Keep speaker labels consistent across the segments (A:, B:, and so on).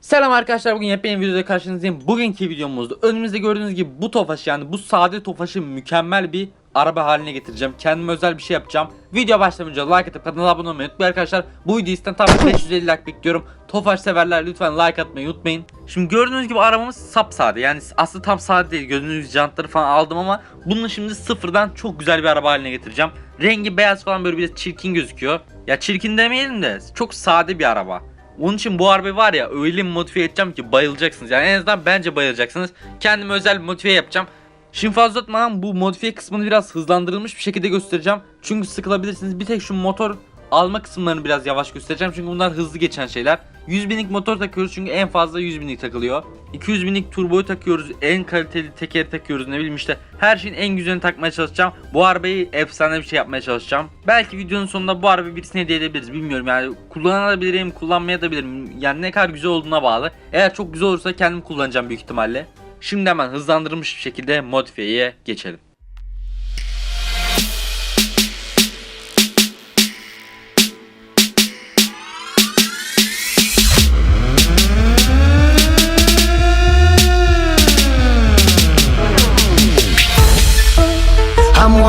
A: Selam arkadaşlar bugün yepyeni videoda karşınızdayım. Bugünkü videomuzda önümüzde gördüğünüz gibi bu tofaş yani bu sade tofaşı mükemmel bir araba haline getireceğim. Kendime özel bir şey yapacağım. Video başlamadan like atıp kanala abone olmayı unutmayın arkadaşlar. Bu videoyu tam 550 like bekliyorum. Tofaş severler lütfen like atmayı unutmayın. Şimdi gördüğünüz gibi arabamız sap sade. Yani aslında tam sade değil. Gördüğünüz jantları falan aldım ama bunu şimdi sıfırdan çok güzel bir araba haline getireceğim. Rengi beyaz falan böyle biraz çirkin gözüküyor. Ya çirkin demeyelim de çok sade bir araba. Onun için bu arabayı var ya öyle modifiye edeceğim ki bayılacaksınız. Yani en azından bence bayılacaksınız. Kendime özel modifiye yapacağım. Şimdi fazla uzatmadan bu modifiye kısmını biraz hızlandırılmış bir şekilde göstereceğim. Çünkü sıkılabilirsiniz. Bir tek şu motor alma kısımlarını biraz yavaş göstereceğim. Çünkü bunlar hızlı geçen şeyler. 100 binlik motor takıyoruz çünkü en fazla 100 binlik takılıyor. 200 binlik turboyu takıyoruz. En kaliteli tekeri takıyoruz. Ne bileyim işte her şeyin en güzelini takmaya çalışacağım. Bu arabayı efsane bir şey yapmaya çalışacağım. Belki videonun sonunda bu arabayı birisine hediye edebiliriz. Bilmiyorum yani kullanabilirim, kullanmayabilirim. Yani ne kadar güzel olduğuna bağlı. Eğer çok güzel olursa kendim kullanacağım büyük ihtimalle. Şimdi hemen hızlandırılmış bir şekilde modifiyeye geçelim.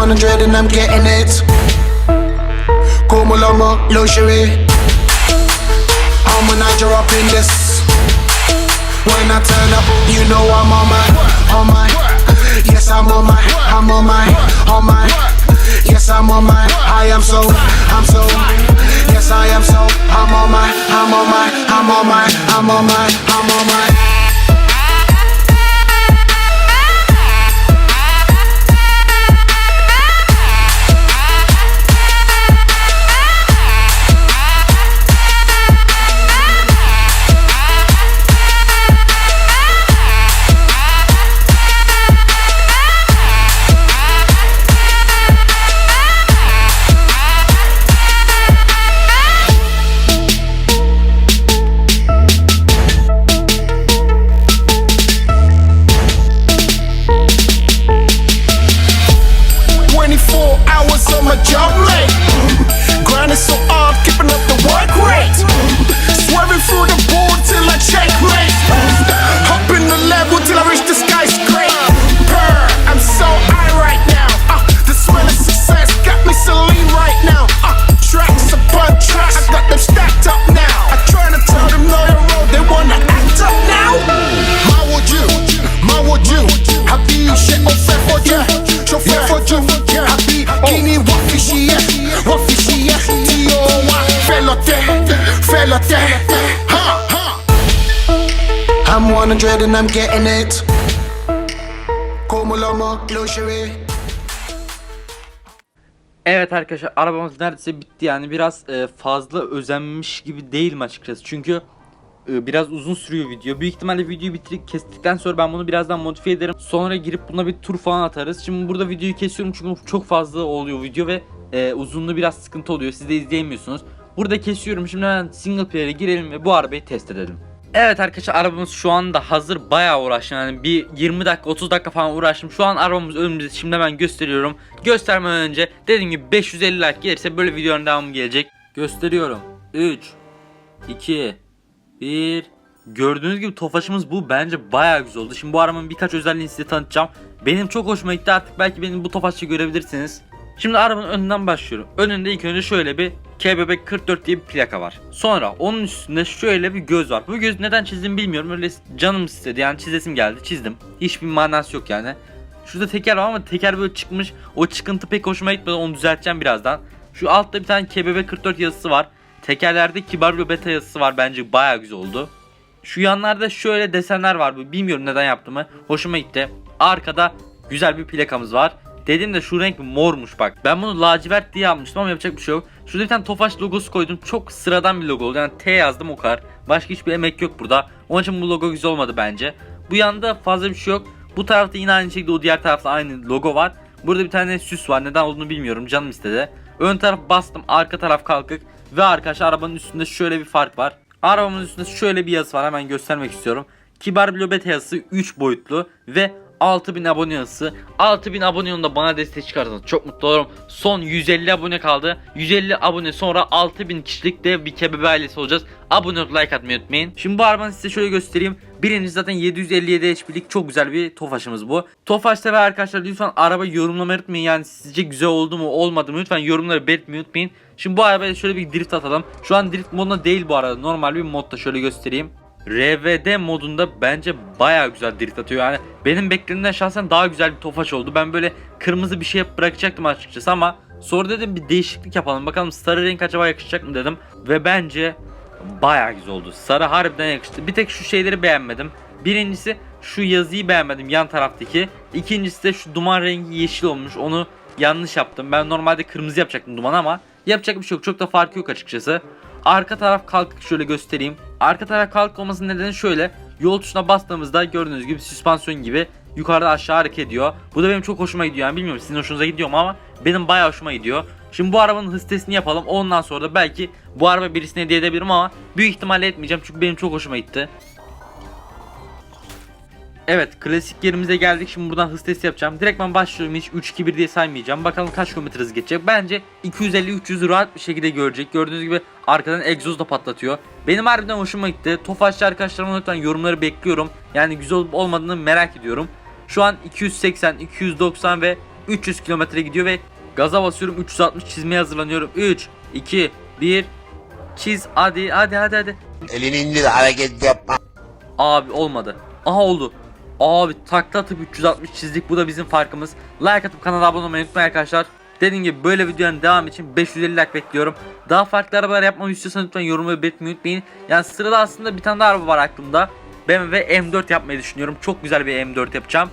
B: 100 and I'm getting it. Como lomo, luxury. I'm a Niger up in this. When I turn up, you know I'm on my, on my. Yes, I'm on my, I'm on my, on my. Yes, I'm on my. I am so, I'm so. Yes, I am so. I'm on my, I'm on my, I'm on my, I'm on my, I'm on my. Twenty-four I'm 100 and I'm getting it. Como lomo, luxury.
A: Evet arkadaşlar arabamız neredeyse bitti yani biraz e, fazla özenmiş gibi değilim açıkçası çünkü e, biraz uzun sürüyor video. Büyük ihtimalle videoyu bitirip kestikten sonra ben bunu birazdan modifiye ederim. Sonra girip buna bir tur falan atarız. Şimdi burada videoyu kesiyorum çünkü çok fazla oluyor video ve e, uzunluğu biraz sıkıntı oluyor. Siz de izleyemiyorsunuz. Burada kesiyorum. Şimdi hemen single player'e girelim ve bu arabayı test edelim. Evet arkadaşlar arabamız şu anda hazır. Bayağı uğraştım. Yani bir 20 dakika 30 dakika falan uğraştım. Şu an arabamız önümüzde. Şimdi hemen gösteriyorum. Göstermeden önce dediğim gibi 550 like gelirse böyle videonun devamı gelecek. Gösteriyorum. 3 2 1 Gördüğünüz gibi tofaşımız bu. Bence bayağı güzel oldu. Şimdi bu arabanın birkaç özelliğini size tanıtacağım. Benim çok hoşuma gitti. Artık belki benim bu tofaşı görebilirsiniz Şimdi arabanın önünden başlıyorum. Önünde ilk önce şöyle bir KBB 44 diye bir plaka var. Sonra onun üstünde şöyle bir göz var. Bu göz neden çizdim bilmiyorum. Öyle canım istedi yani çizesim geldi çizdim. Hiçbir manası yok yani. Şurada teker var ama teker böyle çıkmış. O çıkıntı pek hoşuma gitmedi onu düzelteceğim birazdan. Şu altta bir tane KBB 44 yazısı var. Tekerlerde kibar beta yazısı var bence baya güzel oldu. Şu yanlarda şöyle desenler var. Bilmiyorum neden yaptığımı. Hoşuma gitti. Arkada güzel bir plakamız var. Dedim de şu renk mormuş bak. Ben bunu lacivert diye almıştım ama yapacak bir şey yok. Şurada bir tane Tofaş logosu koydum. Çok sıradan bir logo oldu. Yani T yazdım o kadar. Başka hiçbir emek yok burada. Onun için bu logo güzel olmadı bence. Bu yanda fazla bir şey yok. Bu tarafta yine aynı şekilde o diğer tarafta aynı logo var. Burada bir tane süs var. Neden olduğunu bilmiyorum. Canım istedi. Ön taraf bastım. Arka taraf kalkık. Ve arkadaşlar arabanın üstünde şöyle bir fark var. Arabamın üstünde şöyle bir yazı var. Hemen göstermek istiyorum. Kibar Blobet yazısı 3 boyutlu ve 6000 abone yazısı. 6000 abone yolunda bana destek çıkarsanız çok mutlu olurum. Son 150 abone kaldı. 150 abone sonra 6000 kişilik dev bir kebebe ailesi olacağız. Abone olup like atmayı unutmayın. Şimdi bu arabanı size şöyle göstereyim. Birincisi zaten 757 HP'lik çok güzel bir Tofaş'ımız bu. Tofaş sever arkadaşlar lütfen araba yorumlamayı unutmayın. Yani sizce güzel oldu mu olmadı mı lütfen yorumları belirtmeyi unutmayın. Şimdi bu arabaya şöyle bir drift atalım. Şu an drift modunda değil bu arada. Normal bir modda şöyle göstereyim. RVD modunda bence baya güzel drift atıyor. Yani benim beklediğimden şahsen daha güzel bir tofaş oldu. Ben böyle kırmızı bir şey bırakacaktım açıkçası ama sonra dedim bir değişiklik yapalım. Bakalım sarı renk acaba yakışacak mı dedim. Ve bence baya güzel oldu. Sarı harbiden yakıştı. Bir tek şu şeyleri beğenmedim. Birincisi şu yazıyı beğenmedim yan taraftaki. İkincisi de şu duman rengi yeşil olmuş. Onu yanlış yaptım. Ben normalde kırmızı yapacaktım duman ama yapacak bir şey yok. Çok da farkı yok açıkçası. Arka taraf kalkık şöyle göstereyim. Arka taraf kalkık olmasının nedeni şöyle. Yol tuşuna bastığımızda gördüğünüz gibi süspansiyon gibi yukarıda aşağı hareket ediyor. Bu da benim çok hoşuma gidiyor. Yani bilmiyorum sizin hoşunuza gidiyor mu ama benim bayağı hoşuma gidiyor. Şimdi bu arabanın hız testini yapalım. Ondan sonra da belki bu araba birisine hediye edebilirim ama büyük ihtimalle etmeyeceğim. Çünkü benim çok hoşuma gitti. Evet klasik yerimize geldik. Şimdi buradan hız testi yapacağım. Direkt ben başlıyorum. Hiç 3-2-1 diye saymayacağım. Bakalım kaç kilometre hız geçecek. Bence 250-300 rahat bir şekilde görecek. Gördüğünüz gibi arkadan egzoz da patlatıyor. Benim harbiden hoşuma gitti. Tofaşçı arkadaşlarıma lütfen yorumları bekliyorum. Yani güzel olup olmadığını merak ediyorum. Şu an 280, 290 ve 300 kilometre gidiyor ve gaza basıyorum. 360 çizmeye hazırlanıyorum. 3, 2, 1 çiz. Hadi hadi hadi hadi.
C: Elini indir hareket yapma.
A: Abi olmadı. Aha oldu. Abi takla atıp 360 çizdik. Bu da bizim farkımız. Like atıp kanala abone olmayı unutmayın arkadaşlar. Dediğim gibi böyle videonun devamı için 550 like bekliyorum. Daha farklı arabalar yapmamı istiyorsanız lütfen yorumları belirtmeyi unutmayın. Yani sırada aslında bir tane daha araba var aklımda. BMW M4 yapmayı düşünüyorum. Çok güzel bir M4 yapacağım.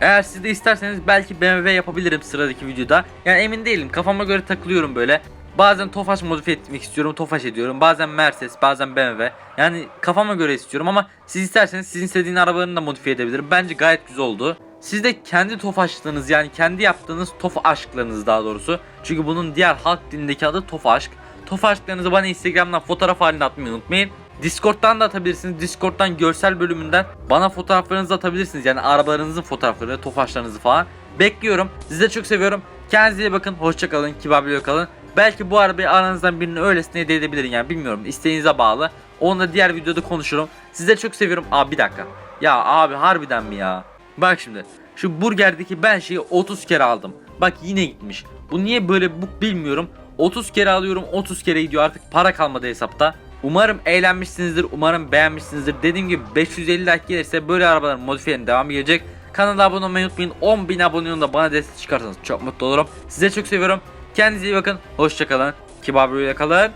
A: Eğer siz de isterseniz belki BMW yapabilirim sıradaki videoda. Yani emin değilim. Kafama göre takılıyorum böyle. Bazen Tofaş modifiye etmek istiyorum. Tofaş ediyorum. Bazen Mercedes, bazen BMW. Yani kafama göre istiyorum ama siz isterseniz sizin istediğin arabalarını da modifiye edebilirim. Bence gayet güzel oldu. Siz de kendi tofaşlığınız yani kendi yaptığınız tofa aşklarınız daha doğrusu. Çünkü bunun diğer halk dilindeki adı tofa aşk. Tofa aşklarınızı bana Instagram'dan fotoğraf halinde atmayı unutmayın. Discord'dan da atabilirsiniz. Discord'dan görsel bölümünden bana fotoğraflarınızı atabilirsiniz. Yani arabalarınızın fotoğrafları, tofaşlarınızı falan. Bekliyorum. Sizi de çok seviyorum. Kendinize iyi bakın. Hoşçakalın. Kibar kalın. Belki bu arabayı aranızdan birini öylesine hediye edebilirim yani bilmiyorum. İsteğinize bağlı. Onu da diğer videoda konuşurum. Sizleri çok seviyorum. Abi bir dakika. Ya abi harbiden mi ya? Bak şimdi. Şu burgerdeki ben şeyi 30 kere aldım. Bak yine gitmiş. Bu niye böyle bu bilmiyorum. 30 kere alıyorum 30 kere gidiyor artık para kalmadı hesapta. Umarım eğlenmişsinizdir. Umarım beğenmişsinizdir. Dediğim gibi 550 like gelirse böyle arabaların modifiyenin devamı gelecek. Kanala abone olmayı unutmayın. 10.000 abone yolunda bana destek çıkarsanız çok mutlu olurum. Size çok seviyorum. Kendinize iyi bakın. Hoşçakalın. Kibar böyle kalın.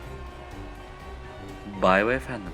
A: Bay bay efendim.